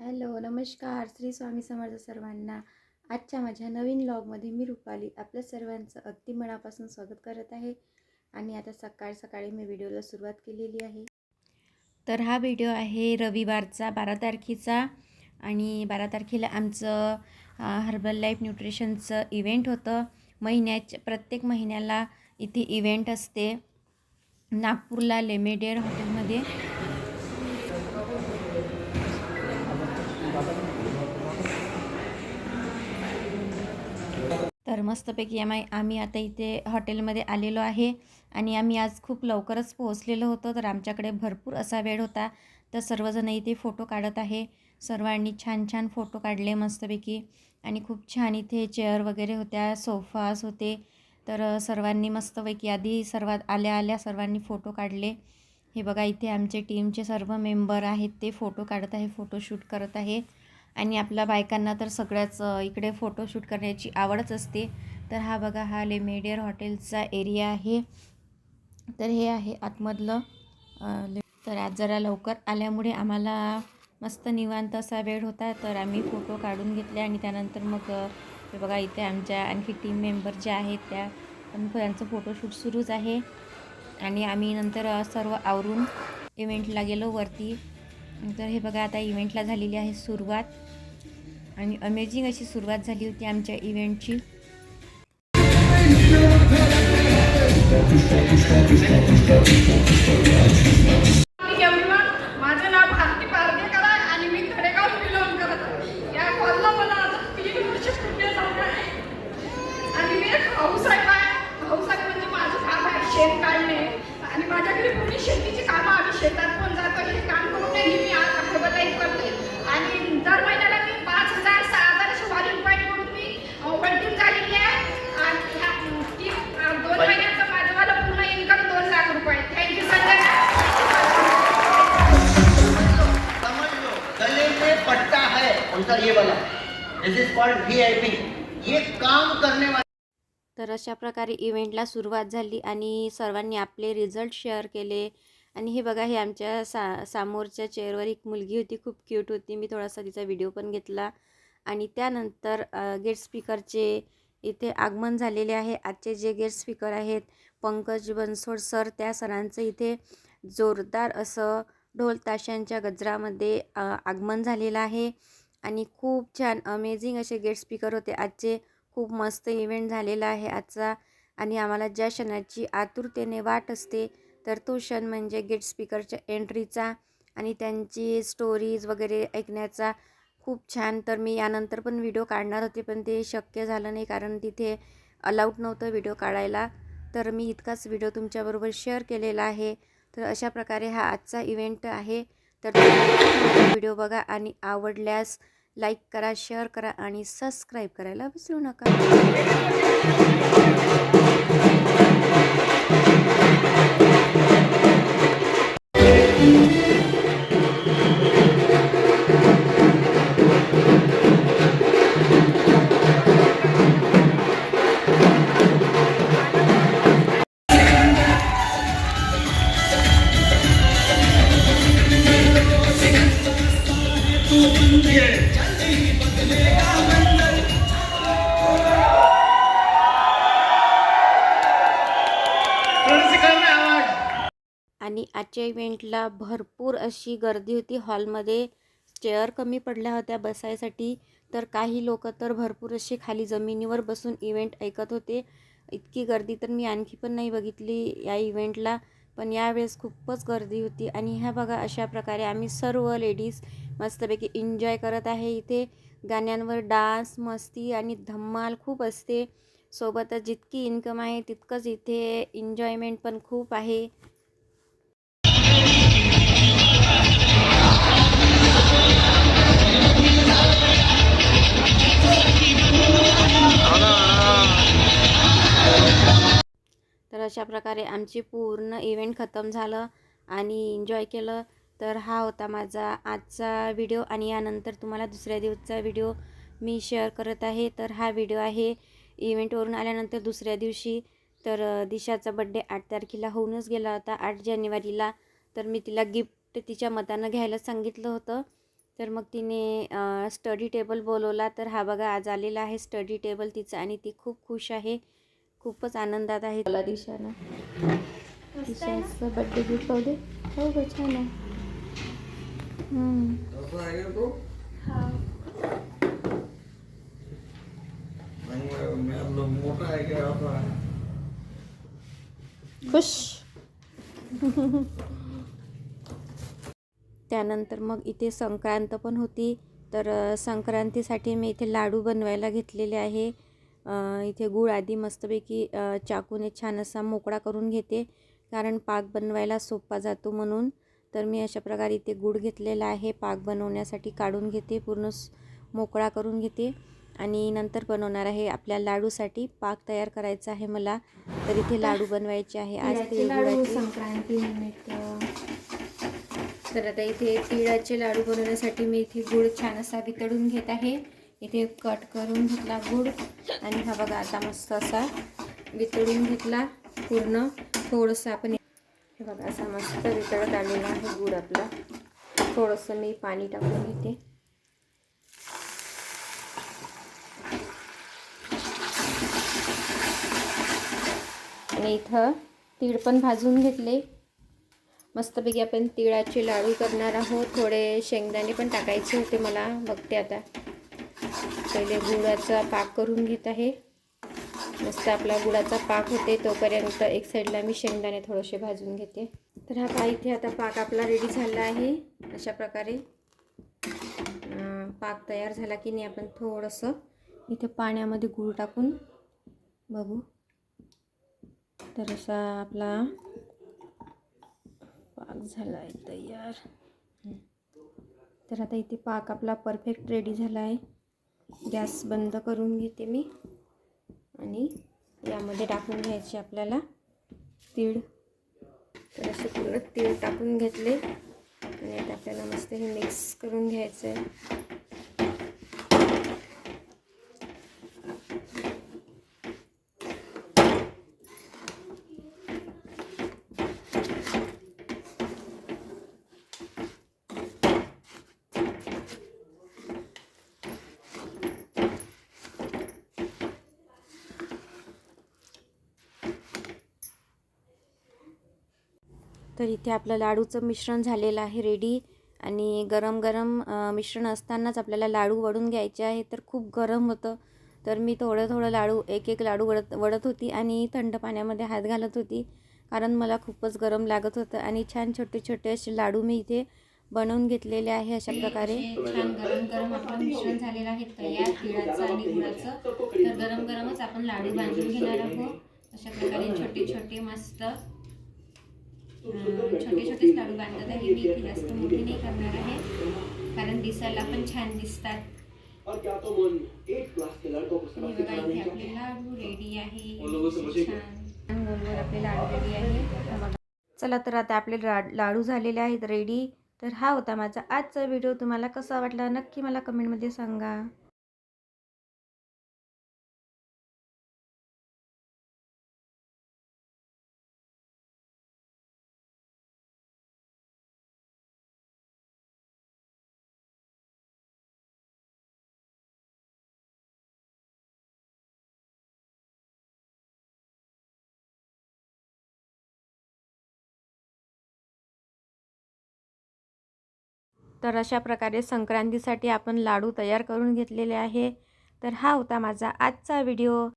Hello नमस्कार. श्री स्वामी समर्थ सर्वांना. आजच्या माझ्या नवीन लॉगमध्ये मी रुपाली आपल्या सर्वांचं अगदी मनापासून स्वागत करत आहे. आणि आता सकाळ सकाळी मी व्हिडिओला सुरुवात केलेली आहे. तर हा व्हिडिओ आहे रविवारचा बारा तारखेचा. आणि बारा तारखेला आमचं हर्बल लाईफ न्यूट्रिशनचं इव्हेंट होतं. महिन्याच्या प्रत्येक महिन्याला इथे इव्हेंट असते. नागपूरला लेमेडेअर हॉटेलमध्ये तर मस्तपैकी आम्ही आम्ही आता इथे हॉटेलमध्ये आलेलो आहे. आणि आम्ही आज खूप लवकरच पोहोचलेलो होतो. तर आमच्याकडे भरपूर असा वेळ होता. तर सर्वजण इथे फोटो काढत आहे. सर्वांनी छान छान फोटो काढले मस्तपैकी. आणि खूप छान इथे चेअर वगैरे होत्या सोफास होते. तर सर्वांनी मस्तपैकी आधी सर्वात आल्या आल्या सर्वांनी फोटो काढले. हे बघा इथे आमचे टीमचे सर्व मेंबर आहेत. ते फोटो काढत आहे फोटोशूट करत आहे. आणि आपल्या बायकांना तर सगळ्याच इकडे फोटोशूट करण्याची आवडच असते. तर हा बघा हा लेमेडियर हॉटेलचा एरिया आहे. तर हे आहे आतमधलं तर आज जरा लवकर आल्यामुळे आम्हाला मस्त निवांत असा वेळ होता. तर आम्ही फोटो काढून घेतले आणि त्यानंतर मग हे बघा इथे आमच्या आणखी टीम मेंबर ज्या आहेत त्या पण त्यांचं फोटोशूट सुरूच आहे. आणि आम्ही नंतर सर्व आवरून इव्हेंटला गेलो वरती. तर हे बघा आता इव्हेंटला झालेली आहे सुरुवात. आणि अमेझिंग अशी सुरुवात झाली होती आमच्या इव्हेंटची आमचा ये वाला. दिस इज कॉल्ड वीआईपी ये काम करने वाले तर अशा प्रकारे इव्हेंटला सुरुवात झाली आणि सर्वांनी आपले रिझल्ट शेअर केले. आणि हे बघा हे आमच्या सा समोरच्या चेअरवर एक मुलगी होती खूप क्यूट होती. मी थोडासा तिचा व्हिडिओ पण घेतला. आणि त्यानंतर गेट स्पीकरचे इथे आगमन झालेले आहे. आजचे जे गेट स्पीकर आहेत पंकज बनसोड सर त्या सरांचं इथे जोरदार असं ढोल ताशांच्या गजरामध्ये आगमन झालेलं आहे. आणि खूप छान अमेझिंग असे गेट स्पीकर होते. आजचे खूप मस्त इव्हेंट झालेला आहे आजचा. आणि आम्हाला ज्या क्षणाची आतुरतेने वाट असते तर तो क्षण म्हणजे गेट स्पीकरच्या एंट्रीचा आणि त्यांची स्टोरीज वगैरे ऐकण्याचा खूप छान. तर मी यानंतर पण व्हिडिओ काढणार होते पण ते शक्य झालं नाही कारण तिथे अलाउड नव्हतं व्हिडिओ काढायला. तर मी इतकाच व्हिडिओ तुमच्याबरोबर शेअर केलेला आहे. तर अशा प्रकारे हा आजचा इव्हेंट आहे. तर व्हिडिओ बघा आणि आवडल्यास लाईक करा शेअर करा आणि सबस्क्राईब करायला विसरू नका. आजच्या इव्हेंटला भरपूर अशी गर्दी होती. हॉलमध्ये चेअर कमी पडल्या होत्या बसायसाठी. तर काही लोक तर भरपूर असे खाली जमिनीवर बसून इव्हेंट ऐकत होते. इतकी गर्दी तर मी आणखी पण नाही बघितली या इव्हेंटला पण यावेळेस खूपच गर्दी होती. आणि ह्या बघा अशा प्रकारे आम्ही सर्व लेडीज मस्तपैकी एन्जॉय करत आहे. इथे गाण्यांवर डान्स मस्ती आणि धम्माल खूप असते. सोबतच जितकी इन्कम आहे तितकंच इथे एन्जॉयमेंट पण खूप आहे. अशा प्रकारे आमची पूर्ण इव्हेंट खतम झालं आणि एन्जॉय केलं. तर हा होता माझा आजचा व्हिडिओ आणि यानंतर तुम्हाला दुसऱ्या दिवसचा व्हिडिओ मी शेअर करत आहे. तर हा व्हिडिओ आहे इव्हेंटवरून आल्यानंतर दुसऱ्या दिवशी. तर दिशाचा बड्डे आठ तारखेला होऊनच गेला होता आठ जानेवारीला. तर मी तिला गिफ्ट तिच्या मतानं घ्यायला सांगितलं होतं. तर मग तिने स्टडी टेबल बोलवला. तर हा बघा आज आलेला आहे स्टडी टेबल तिचा आणि ती खूप खुश आहे. खूपच आनंदात आहे. मला दिशानं. दिशाचं बड्डे गिफ्ट पाहू दे. हो गं छान आहे. खुश. त्यानंतर मग इथे संक्रांत पण होती. तर संक्रांतीसाठी मी इथे लाडू बनवायला घेतलेले आहे. इथे गूळ आधी मस्तपैकी चाकूने छान असा मोकळा करून घेते. कारण पाक बनवायला सोपा जातो म्हणून. तर मी अशा प्रकारे इथे गूळ घेतलेला आहे. पाक बनवण्यासाठी काढून घेते पूर्ण मोकळा करून घेते. आणि नंतर बनवणार आहे आपल्या लाडूसाठी. पाक तयार करायचा आहे मला. तर इथे लाडू बनवायचे आहे. आज संक्रांती तर आता इथे तिळाचे लाडू बनवण्यासाठी मी इथे गूळ छान असा वितळून घेत आहे. इथे कट करून घेतला गुड. आणि हा बघा आता मस्त असा वितळून घेतला पूर्ण. थोडंसं आपण हे बघा असा मस्त वितळत आलेला आहे गुड आपला. थोडंसं मी पाणी टाकून घेते. आणि इथं तीळ पण भाजून घेतले. मस्तपैकी आपण तिळाचे लाडू करणार आहोत. थोडे शेंगदाणे पण टाकायचे होते मला. बघते आता. पहिले गुळाचा पाक करून घेत आहे. मस्त आपला गुळाचा पाक होते तोपर्यंत एक साईडला मी शेंगदाणे थोडेसे भाजून घेते. तर हा पा इथे आता पाक आपला रेडी झाला आहे. अशा प्रकारे पाक तयार झाला की नाही आपण थोडंसं इथे पाण्यामध्ये गूळ टाकून बघू. तर असा आपला पाक झाला आहे तयार. तर आता इथे पाक आपला परफेक्ट रेडी झाला आहे. गॅस बंद करून घेते मी. आणि यामध्ये टाकून घ्यायचे आपल्याला तीळ. तर असे पूर्ण तीळ टाकून घेतले. आणि आता आपल्याला मस्त हे मिक्स करून घ्यायचं आहे तर इथे आपलं लाडूचं मिश्रण झालेलं आहे रेडी आणि गरम गरम मिश्रण असतानाच आपल्याला लाडू वडून घ्यायचे आहे. तर खूप गरम होतं. तर मी थोडं थोडं लाडू एक एक लाडू वडत वडत होती आणि थंड पाण्यामध्ये हात घालत होती. कारण मला खूपच गरम लागत होतं आणि छान छोटे छोटे असे लाडू मी इथे बनवून घेतलेले आहे अशा प्रकारे. छान गरम गरम आपलं मिश्रण झालेलं आहे तयार तिळाचं आणि गुळाचं. तर गरम गरमच आपण लाडू बांधून घेणार आहोत. अशा प्रकारे छोटे छोटे मस्त छोटे छोटेच लाडू बांधत आहे मी इथे जास्त मोठी नाही करणार आहे कारण दिसायला पण छान दिसतात. आपले लाडू रेडी आहे? छान. आपले लाडू रेडी आहे. हा. चला तर आता आपले लाडू झालेले आहेत रेडी तर हा होता माझा आजचा व्हिडिओ तुम्हाला कसा वाटला? नक्की मला कमेंटमध्ये सांगा. तर अशा प्रकारे संक्रांतीसाठी आपण लाडू तयार करून घेतलेले आहे. तर हा होता माझा आजचा व्हिडिओ.